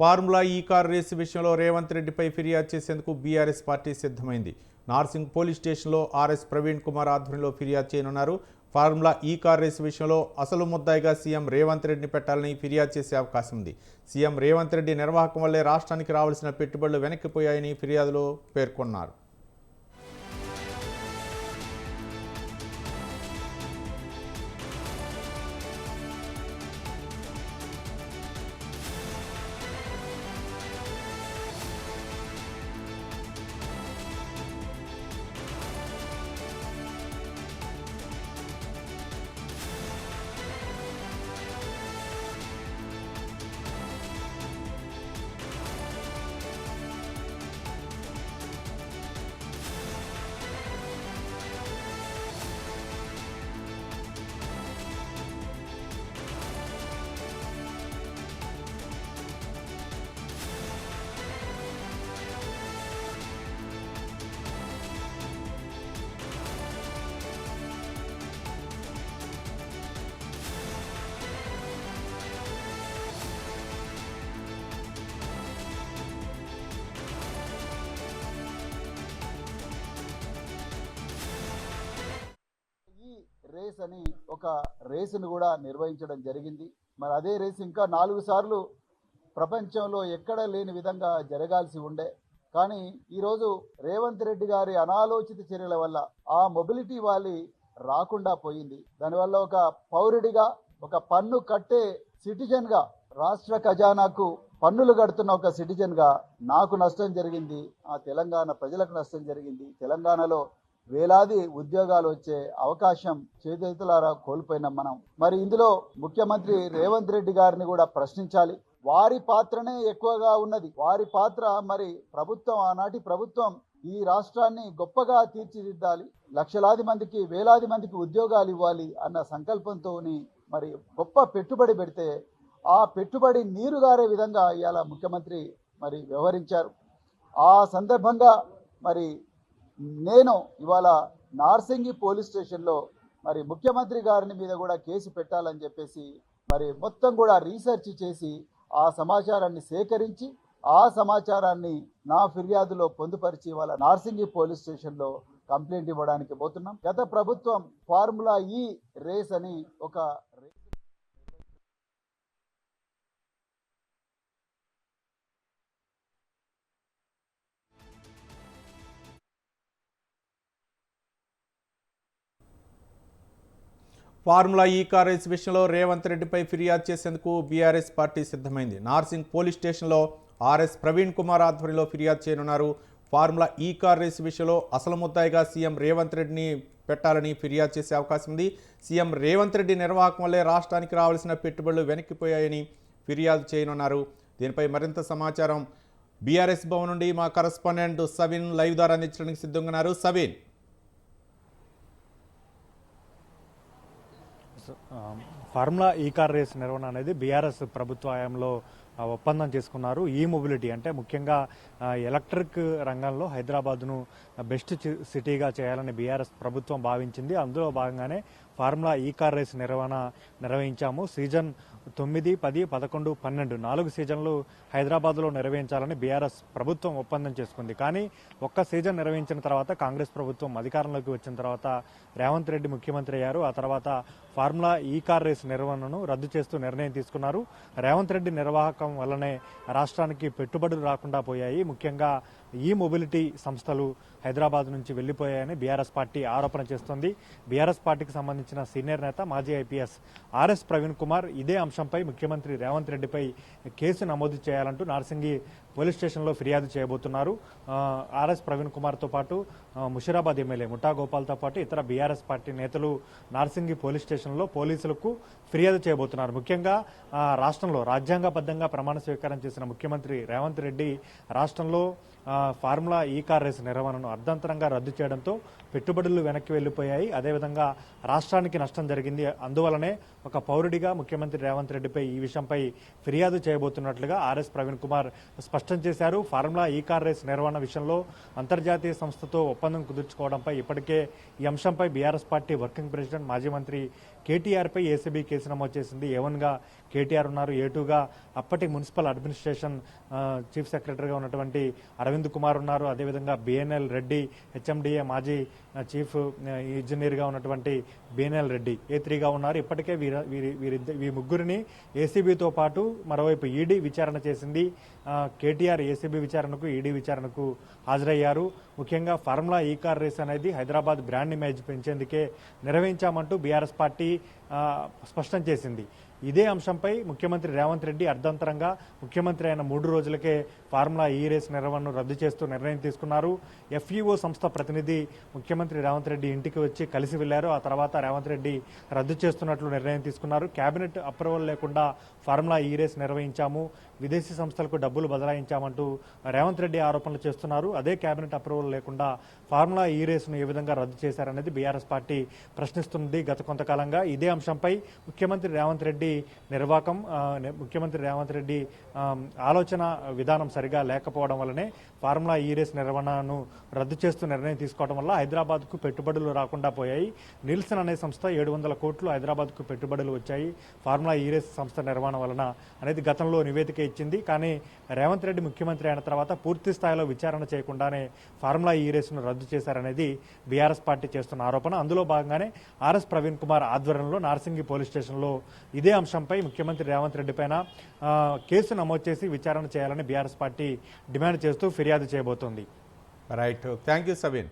Formula E car race విషయంలో రేవంత్ రెడ్డిపై ఫిర్యాదు చేసేందుకు బీఆర్ఎస్ పార్టీ సిద్ధమైంది. నార్సింగ్ పోలీస్ స్టేషన్లో ఆర్ఎస్ ప్రవీణ్ కుమార్ ఆధ్వర్యంలో ఫిర్యాదు చేయనున్నారు. ఫార్ములా ఈ కార్ రేసు విషయంలో అసలు ముద్దాయిగా సీఎం రేవంత్ రెడ్డిని పెట్టాలని ఫిర్యాదు చేసే అవకాశం ఉంది. సీఎం రేవంత్ రెడ్డి నిర్వాహకం వల్లే రాష్ట్రానికి రావాల్సిన పెట్టుబడులు వెనక్కిపోయాయని ఫిర్యాదులో పేర్కొన్నారు. రేస్ అని ఒక రేసును కూడా నిర్వహించడం జరిగింది. మరి అదే రేస్ ఇంకా నాలుగు సార్లు ప్రపంచంలో ఎక్కడ లేని విధంగా జరగాల్సి ఉండే. కానీ ఈరోజు రేవంత్ రెడ్డి గారి అనాలోచిత చర్యల వల్ల ఆ మొబిలిటీ వాలి రాకుండా పోయింది. దానివల్ల ఒక పౌరుడిగా ఒక పన్ను కట్టే సిటిజన్గా రాష్ట్ర ఖజానాకు పన్నులు కడుతున్న ఒక సిటిజన్గా నాకు నష్టం జరిగింది. ఆ తెలంగాణ ప్రజలకు నష్టం జరిగింది. తెలంగాణలో వేలాది ఉద్యోగాలు వచ్చే అవకాశం చేతులారా కోల్పోయినాం మనం. మరి ఇందులో ముఖ్యమంత్రి రేవంత్ రెడ్డి గారిని కూడా ప్రశ్నించాలి. వారి పాత్రనే ఎక్కువగా ఉన్నది. వారి పాత్ర మరి ప్రభుత్వం ఆనాటి ప్రభుత్వం ఈ రాష్ట్రాన్ని గొప్పగా తీర్చిదిద్దాలి. లక్షలాది మందికి వేలాది మందికి ఉద్యోగాలు ఇవ్వాలి అన్న సంకల్పంతో మరి గొప్ప పెట్టుబడి పెడితే ఆ పెట్టుబడి నీరుగారే విధంగా ఇవాళ ముఖ్యమంత్రి మరి వ్యవహరించారు. ఆ సందర్భంగా మరి నేను ఇవాళ నార్సింగి పోలీస్ స్టేషన్లో మరి ముఖ్యమంత్రి గారిని మీద కూడా కేసు పెట్టాలని చెప్పేసి మరి మొత్తం కూడా రీసెర్చ్ చేసి ఆ సమాచారాన్ని సేకరించి ఆ సమాచారాన్ని నా ఫిర్యాదులో పొందుపరిచి వాళ్ళ నార్సింగి పోలీస్ స్టేషన్లో కంప్లైంట్ ఇవ్వడానికి పోతున్నాం. గత ప్రభుత్వం ఫార్ములా ఈ రేస్ అని ఒక ఫార్ములా ఈ కార్ రేస్ విషయంలో రేవంత్ రెడ్డిపై ఫిర్యాదు చేసేందుకు బీఆర్ఎస్ పార్టీ సిద్ధమైంది. నార్సింగ్ పోలీస్ స్టేషన్లో ఆర్ఎస్ ప్రవీణ్ కుమార్ ఆధ్వర్యంలో ఫిర్యాదు చేయనున్నారు. ఫార్ములా ఈ కార్ రేస్ విషయంలో అసలు ముద్దాయిగా సీఎం రేవంత్ రెడ్డిని పెట్టాలని ఫిర్యాదు చేసే అవకాశం ఉంది. సీఎం రేవంత్ రెడ్డి నిర్వాహకం వల్లే రాష్ట్రానికి రావాల్సిన పెట్టుబడులు వెనక్కిపోయాయని ఫిర్యాదు చేయనున్నారు. దీనిపై మరింత సమాచారం బీఆర్ఎస్ భవన్ నుండి మా కరస్పాండెంట్ సవిన్ లైవ్ ద్వారా అందించడానికి సిద్ధంగా ఉన్నారు. సవిన్. ఫార్ములా ఈ కార్ రేస్ నిర్వహణ అనేది బీఆర్ఎస్ ప్రభుత్వ హయాంలో ఒప్పందం చేసుకున్నారు. ఈ మొబిలిటీ అంటే ముఖ్యంగా ఎలక్ట్రిక్ రంగంలో హైదరాబాద్ను బెస్ట్ సిటీగా చేయాలని బీఆర్ఎస్ ప్రభుత్వం భావించింది. అందులో భాగంగానే ఫార్ములా ఈ కార్ రేస్ నిర్వహణ నిర్వహించాము. సీజన్ తొమ్మిది పది పదకొండు పన్నెండు నాలుగు సీజన్లు హైదరాబాద్లో నిర్వహించాలని బీఆర్ఎస్ ప్రభుత్వం ఒప్పందం చేసుకుంది. కానీ ఒక్క సీజన్ నిర్వహించిన తర్వాత కాంగ్రెస్ ప్రభుత్వం అధికారంలోకి వచ్చిన తర్వాత రేవంత్ రెడ్డి ముఖ్యమంత్రి అయ్యారు. ఆ తర్వాత ఫార్ములా ఈ కార్ రేస్ నిర్వహణను రద్దు చేస్తూ నిర్ణయం తీసుకున్నారు. రేవంత్ రెడ్డి నిర్వాహకం వల్లనే రాష్ట్రానికి పెట్టుబడులు రాకుండా పోయాయి. ముఖ్యంగా ఈ మొబిలిటీ సంస్థలు హైదరాబాద్ నుంచి వెళ్ళిపోయాయని బీఆర్ఎస్ పార్టీ ఆరోపణ చేస్తోంది. బీఆర్ఎస్ పార్టీకి సంబంధించిన సీనియర్ నేత మాజీ ఐపీఎస్ ఆర్ఎస్ ప్రవీణ్ కుమార్ ఇదే అంశంపై ముఖ్యమంత్రి రేవంత్ రెడ్డిపై కేసు నమోదు చేయాలంటూ నార్సింగి పోలీస్ స్టేషన్లో ఫిర్యాదు చేయబోతున్నారు. ఆర్ఎస్ ప్రవీణ్ కుమార్తో పాటు ముషీరాబాద్ ఎమ్మెల్యే ముఠా గోపాల్తో పాటు ఇతర బీఆర్ఎస్ పార్టీ నేతలు నార్సింగి పోలీస్ స్టేషన్లో పోలీసులకు ఫిర్యాదు చేయబోతున్నారు. ముఖ్యంగా రాష్ట్రంలో రాజ్యాంగబద్ధంగా ప్రమాణ స్వీకారం చేసిన ముఖ్యమంత్రి రేవంత్ రెడ్డి రాష్ట్రంలో ఫార్ములా ఈ కార్ రేసు నిర్వహణను అర్ధంతరంగా రద్దు చేయడంతో పెట్టుబడులు వెనక్కి వెళ్ళిపోయాయి. అదేవిధంగా రాష్ట్రానికి నష్టం జరిగింది. అందువలనే ఒక పౌరుడిగా ముఖ్యమంత్రి రేవంత్ రెడ్డిపై ఈ విషయంపై ఫిర్యాదు చేయబోతున్నట్లుగా ఆర్ఎస్ ప్రవీణ్ కుమార్ స్పష్టం చేశారు. ఫార్ములా ఈ కార్ రేస్ నిర్వహణ విషయంలో అంతర్జాతీయ సంస్థతో ఒప్పందం కుదుర్చుకోవడంపై ఇప్పటికే ఈ అంశంపై బీఆర్ఎస్ పార్టీ వర్కింగ్ ప్రెసిడెంట్ మాజీ మంత్రి కేటీఆర్పై ఏసీబీ కేసు నమోదు చేసింది. ఏవన్గా కేటీఆర్ ఉన్నారు. ఏ టూగా అప్పటి మున్సిపల్ అడ్మినిస్ట్రేషన్ చీఫ్ సెక్రటరీగా ఉన్నటువంటి అరవింద్ కుమార్ ఉన్నారు. అదేవిధంగా బిఎన్ఎల్ రెడ్డి హెచ్ఎండిఏ మాజీ చీఫ్ ఇంజనీర్గా ఉన్నటువంటి బీనల్ రెడ్డి. ఏ త్రీగా ఉన్నారు? ఇప్పటికే వీర వీరి వీరిద్ద వీ ముగ్గురిని ఏసీబీతో పాటు మరోవైపు ఈడీ విచారణ చేసింది. కేటీఆర్ ఏసీబీ విచారణకు ఈడీ విచారణకు హాజరయ్యారు. ముఖ్యంగా ఫార్ములా ఈ కార్ రేస్ అనేది హైదరాబాద్ బ్రాండ్ ఇమేజ్ పెంచేందుకే నిర్వహించామంటూ బీఆర్ఎస్ పార్టీ స్పష్టం చేసింది. ఇదే అంశంపై ముఖ్యమంత్రి రేవంత్ రెడ్డి అర్ధంతరంగా ముఖ్యమంత్రి అయిన మూడు రోజులకే ఫార్ములా ఈ రేస్ నిర్వహణను రద్దు చేస్తూ నిర్ణయం తీసుకున్నారు. ఎఫ్ఈఓ సంస్థ ప్రతినిధి ముఖ్యమంత్రి రేవంత్ రెడ్డి ఇంటికి వచ్చి కలిసి వెళ్ళారు. ఆ తర్వాత రేవంత్ రెడ్డి రద్దు చేస్తున్నట్లు నిర్ణయం తీసుకున్నారు. కేబినెట్ అప్రూవల్ లేకుండా ఫార్ములా ఈ రేస్ నిర్వహించాము. విదేశీ సంస్థలకు డబ్బులు బదలాయించామంటూ రేవంత్ రెడ్డి ఆరోపణలు చేస్తున్నారు. అదే కేబినెట్ అప్రూవల్ లేకుండా ఫార్ములా ఈ రేసును ఏ విధంగా రద్దు చేశారనేది బీఆర్ఎస్ పార్టీ ప్రశ్నిస్తుంది గత కొంతకాలంగా. ఇదే అంశంపై ముఖ్యమంత్రి రేవంత్ రెడ్డి నిర్వాకం ముఖ్యమంత్రి రేవంత్ రెడ్డి ఆలోచన విధానం సరిగా లేకపోవడం వల్లనే ఫార్ములా ఈ రేస్ నిర్వహణను రద్దు చేస్తూ నిర్ణయం తీసుకోవడం వల్ల హైదరాబాద్కు పెట్టుబడులు రాకుండా పోయాయి. నిల్సన్ అనే సంస్థ ఏడు వందల కోట్లు హైదరాబాద్కు పెట్టుబడులు వచ్చాయి. ఫార్ములా ఈ రేస్ సంస్థ నిర్వహణ వలన అనేది గతంలో నివేదిక ఇచ్చింది. కానీ రేవంత్ రెడ్డి ముఖ్యమంత్రి అయిన తర్వాత పూర్తి స్థాయిలో విచారణ చేయకుండానే ఫార్ములా ఈ రేసును రద్దు చేశారనేది బీఆర్ఎస్ పార్టీ చేస్తున్న ఆరోపణ. అందులో భాగంగానే ఆర్ఎస్ ప్రవీణ్ కుమార్ ఆధ్వర్యంలో నార్సింగి పోలీస్ స్టేషన్లో ఇదే అంశంపై ముఖ్యమంత్రి రేవంత్ రెడ్డి పైన కేసు నమోదు చేసి విచారణ చేయాలని బీఆర్ఎస్ పార్టీ డిమాండ్ చేస్తూ ఫిర్యాదు చేయబోతోంది. రైట్ థ్యాంక్ యూ సబీన్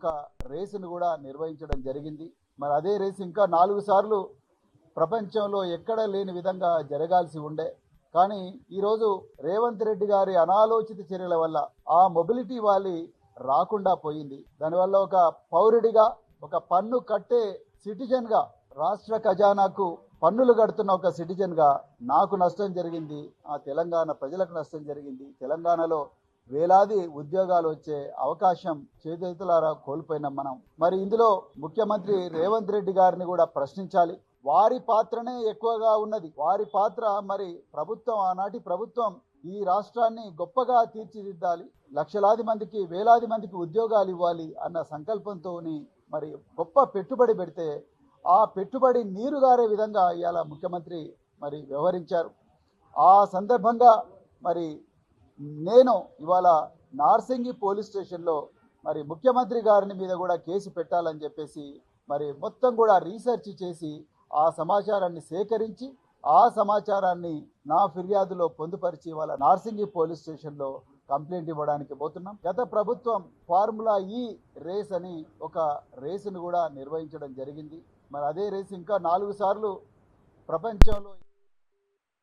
ఒక రేసును కూడా నిర్వహించడం జరిగింది. మరి అదే రేసు ఇంకా నాలుగు సార్లు ప్రపంచంలో ఎక్కడ లేని విధంగా జరగాల్సి ఉండే. కానీ ఈరోజు రేవంత్ రెడ్డి గారి అనాలోచిత చర్యల వల్ల ఆ మొబిలిటీ వాలి రాకుండా పోయింది. దానివల్ల ఒక పౌరుడిగా ఒక పన్ను కట్టే సిటిజన్గా రాష్ట్ర ఖజానాకు పన్నులు కడుతున్న ఒక సిటిజన్గా నాకు నష్టం జరిగింది. ఆ తెలంగాణ ప్రజలకు నష్టం జరిగింది. తెలంగాణలో వేలాది ఉద్యోగాలు వచ్చే అవకాశం చేతులారా కోల్పోయినాం మనం. మరి ఇందులో ముఖ్యమంత్రి రేవంత్ రెడ్డి గారిని కూడా ప్రశ్నించాలి. వారి పాత్రనే ఎక్కువగా ఉన్నది. వారి పాత్ర మరి ప్రభుత్వం ఆనాటి ప్రభుత్వం ఈ రాష్ట్రాన్ని గొప్పగా తీర్చిదిద్దాలి. లక్షలాది మందికి వేలాది మందికి ఉద్యోగాలు ఇవ్వాలి అన్న సంకల్పంతో మరి గొప్ప పెట్టుబడి పెడితే ఆ పెట్టుబడి నీరు గారే విధంగా ఇవాళ ముఖ్యమంత్రి మరి వ్యవహరించారు. ఆ సందర్భంగా మరి నేను ఇవాళ నార్సింగి పోలీస్ స్టేషన్లో మరి ముఖ్యమంత్రి గారిని మీద కూడా కేసు పెట్టాలని చెప్పేసి మరి మొత్తం కూడా రీసెర్చ్ చేసి ఆ సమాచారాన్ని సేకరించి ఆ సమాచారాన్ని నా ఫిర్యాదులో పొందుపరిచి ఇవాళ నార్సింగి పోలీస్ స్టేషన్లో కంప్లైంట్ ఇవ్వడానికి పోతున్నాం. గత ప్రభుత్వం ఫార్ములా ఈ రేస్ అని ఒక రేసును కూడా నిర్వహించడం జరిగింది. మరి అదే రేస్ ఇంకా నాలుగు సార్లు ప్రపంచంలో